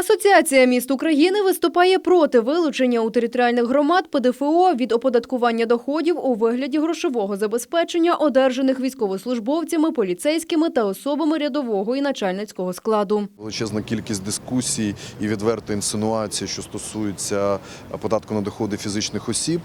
Асоціація міст України виступає проти вилучення у територіальних громад ПДФО від оподаткування доходів у вигляді грошового забезпечення, одержаних військовослужбовцями, поліцейськими та особами рядового і начальницького складу. Величезна кількість дискусій і відверта інсинуація, що стосується податку на доходи фізичних осіб.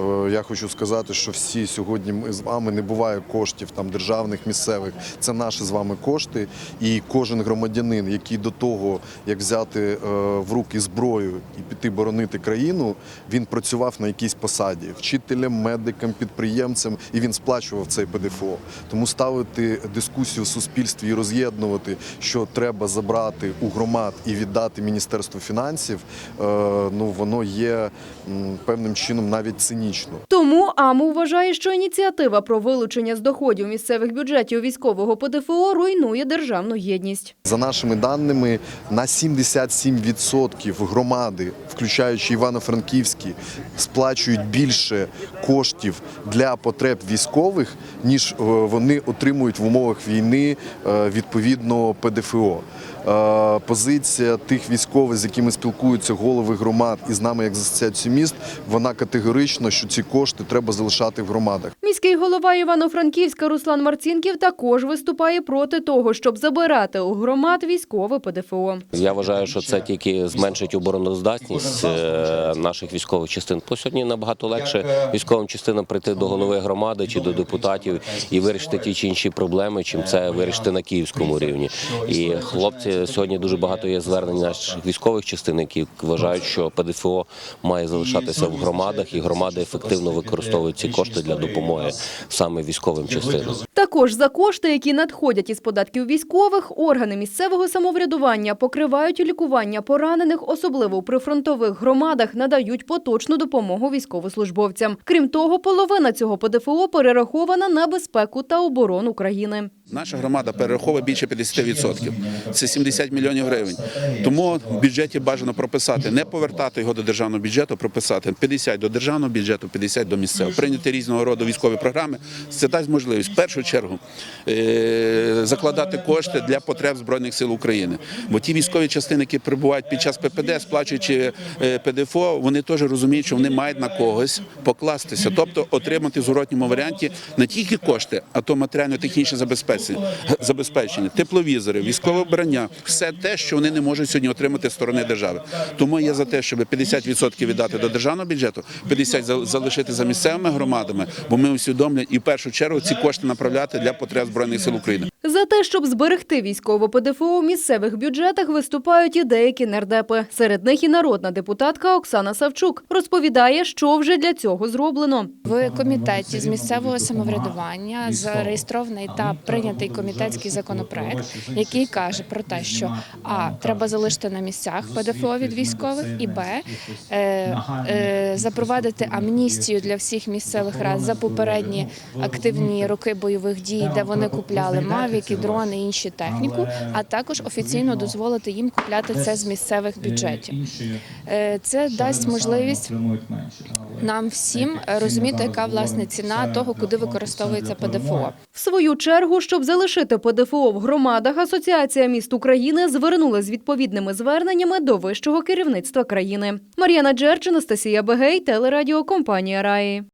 Е, Я хочу сказати, що всі сьогодні ми з вами не буває коштів там державних, місцевих. Це наші з вами кошти. І кожен громадянин, який до того, як взяти е, в руки зброю і піти боронити країну, він працював на якійсь посаді вчителем, медиком, підприємцем, і він сплачував цей ПДФО. Тому ставити дискусію в суспільстві і роз'єднувати, що треба забрати у громад і віддати Міністерству фінансів, е, ну воно є певним чином навіть цинічно. Тому АМУ вважає, що ініціатива про вилучення з доходів місцевих бюджетів військового ПДФО руйнує державну єдність. За нашими даними, на 77% громади, включаючи Івано-Франківські, сплачують більше коштів для потреб військових, ніж е, вони отримують в умовах війни е, відповідно ПДФО. Е, Позиція тих військових, з якими спілкуються голови громад і з нами, як з асоціацією міст, вона категорична, що ці кошти треба залишати в громадах. Міський голова Івано-Франківська Руслан Марцінків також виступає проти того, щоб забирати у громад військове ПДФО. Я вважаю, що це тільки зменшить обороноздатність е, наших військових частин. Бо сьогодні набагато легше військовим частинам прийти до голови громади чи до депутатів і вирішити ті чи інші проблеми, чим це вирішити на київському рівні. І хлопці сьогодні дуже багато є звернень наших військових частин, які вважають, що ПДФО має залишатися в громадах, і громади ефективно використовують ці кошти для допомоги саме військовим частинам. Також за кошти, які надходять із податків військових, органи місцевого самоврядування покривають лікування поранених, особливо у прифронтових громадах, надають поточну допомогу військовослужбовцям. Крім того, половина цього ПДФО перерахована на безпеку та оборону країни. Наша громада перераховує більше 50%. Це 70 мільйонів гривень. Тому в бюджеті бажано прописати, не повертати його до державного бюджету, прописати 50 до державного бюджету, 50 до місцевого. Прийняти різного роду військові програми. Це дасть можливість в першу чергу е, закладати кошти для потреб збройних сил України. Бо ті військові частини, які перебувають під час ППД, сплачуючи е, ПДФО, вони теж розуміють, що вони мають на когось покластися, тобто отримати в зворотньому варіанті не тільки кошти, а то матеріально-технічне забезпечення, тепловізори, військове вбрання, все те, що вони не можуть сьогодні отримати з сторони держави. Тому я за те, щоб 50% віддати до державного бюджету, 50% за- залишити за місцевими громадами, бо ми усвідомлюємо і в першу чергу ці кошти направляти для потреб збройних сил України. За те, щоб зберегти військове ПДФО у місцевих бюджетах, виступають і деякі нардепи. Серед них і народна депутатка Оксана Савчук розповідає, що вже для цього зроблено. В комітеті з місцевого самоврядування зареєстрований та прийнятий комітетський законопроект, який каже про те, що а треба залишити на місцях ПДФО від військових, і б е, е, запровадити амністію для всіх місцевих рад за попередні активні роки бойових дій, де вони купляли мавіки, дрони і інші техніку, а також офіційно дозволити їм купляти це з місцевих бюджетів. Е, Це дасть можливість нам всім е, розуміти, яка власне ціна того, куди використовується ПДФО. В свою чергу, щоб залишити ПДФО в громадах, Асоціація міст України звернула з відповідними зверненнями до вищого керівництва країни. Мар'яна Джерч, Анастасія Бегей, телерадіокомпанія Раї.